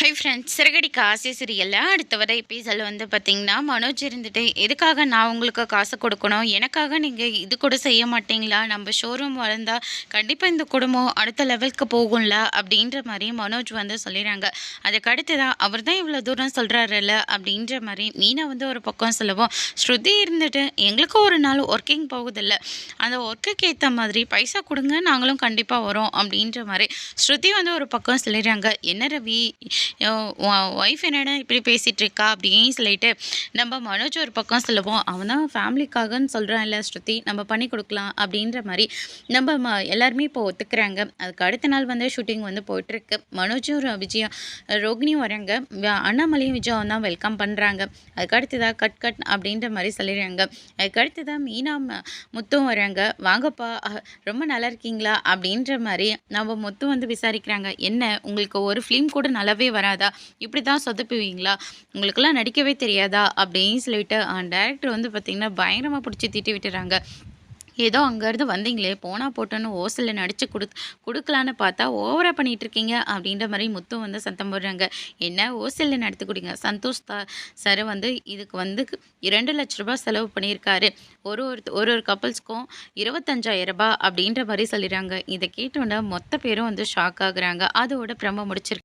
Hi friends சிறகடி Kashi சீரியலில் அடுத்த வர எபிசோடில் வந்து பார்த்தீங்கன்னா மனோஜ் இருந்துட்டு எதுக்காக நான் உங்களுக்கு காசு கொடுக்கணும்? எனக்காக நீங்கள் இது கூட செய்ய மாட்டீங்களா? நம்ம ஷோரூம் வளர்ந்தால் கண்டிப்பாக இந்த குடும்பம் அடுத்த லெவலுக்கு போகும்ல? அப்படின்ற மாதிரி மனோஜ் வந்து சொல்லிடுறாங்க அதுக்கு அடுத்து தான் அவர் தான் இவ்வளோ தூரம் சொல்கிறாருல்ல அப்படின்ற மாதிரி மீனா வந்து ஒரு பக்கம் சொல்லுவோம் ஸ்ருதி இருந்துட்டு எங்களுக்கும் ஒரு நாள் ஒர்க்கிங் போகுதில்ல. அந்த ஒர்க்குக்கு ஏற்ற மாதிரி பைசா கொடுங்க நாங்களும் கண்டிப்பாக வரோம். அப்படின்ற மாதிரி ஸ்ருதி வந்து ஒரு பக்கம் சொல்லிடுறாங்க என்ன ரவி? ஒய்ஃப் என்னடா இப்படி பேசிகிட்டு இருக்கா அப்படின்னு சொல்லிட்டு நம்ம மனோஜ் ஒரு பக்கம் சொல்லுவோம் அவன் தான் ஃபேமிலிக்காகன்னு சொல்கிறான் இல்லை ஸ்ருதி நம்ம பண்ணி கொடுக்கலாம் அப்படின்ற மாதிரி நம்ம ம எல்லாருமே இப்போ ஒத்துக்கிறாங்க. அதுக்கு அடுத்த நாள் வந்து ஷூட்டிங் வந்து போயிட்டுருக்கு. மனோஜும் ர- விஜயா ரோகிணியும் வராங்க. அண்ணாமலையும் விஜயாவும் தான் வெல்கம் பண்ணுறாங்க அதுக்கு அடுத்ததாக கட் கட் அப்படின்ற மாதிரி சொல்லிடுறாங்க. அதுக்கு அடுத்ததாக மீனா ம- முத்தும் வராங்க. வாங்கப்பா ரொம்ப நல்லா இருக்கீங்களா அப்படின்ற மாதிரி நம்ம முத்து வந்து விசாரிக்கிறாங்க. என்ன உங்களுக்கு ஒரு ஃபிலிம் கூட நல்லாவே வராதா? இப்படி தான் சொதப்புவீங்களா? உங்களுக்கெல்லாம் நடிக்கவே தெரியாதா? அப்படின்னு சொல்லிட்டு டேரக்டர் வந்து பார்த்திங்கன்னா பயங்கரமாக பிடிச்சி திட்டி விட்டுறாங்க. ஏதோ அங்கேருந்து வந்தீங்களே போனால் போட்டோன்னு ஓசலில் நடித்து கொடு கொடுக்கலான்னு பார்த்தா ஓவராக பண்ணிகிட்டு இருக்கீங்க அப்படின்ற மாதிரி முத்து வந்து சத்தம் போடுறாங்க. என்ன? ஓசலில் நடத்தி கொடுங்க. சந்தோஷ் தா சார் வந்து இதுக்கு வந்து இரண்டு லட்ச ரூபாய் செலவு பண்ணியிருக்காரு. ஒரு ஒரு ஒரு ஒரு கப்பல்ஸ்க்கும் இருபத்தஞ்சாயிரம் ரூபாய் அப்படின்ற மாதிரி சொல்லிடுறாங்க. இதை கேட்டோன்னே மொத்த பேரும் வந்து ஷாக் ஆகுறாங்க. அதோட பிரம்ம முடிச்சிருக்கு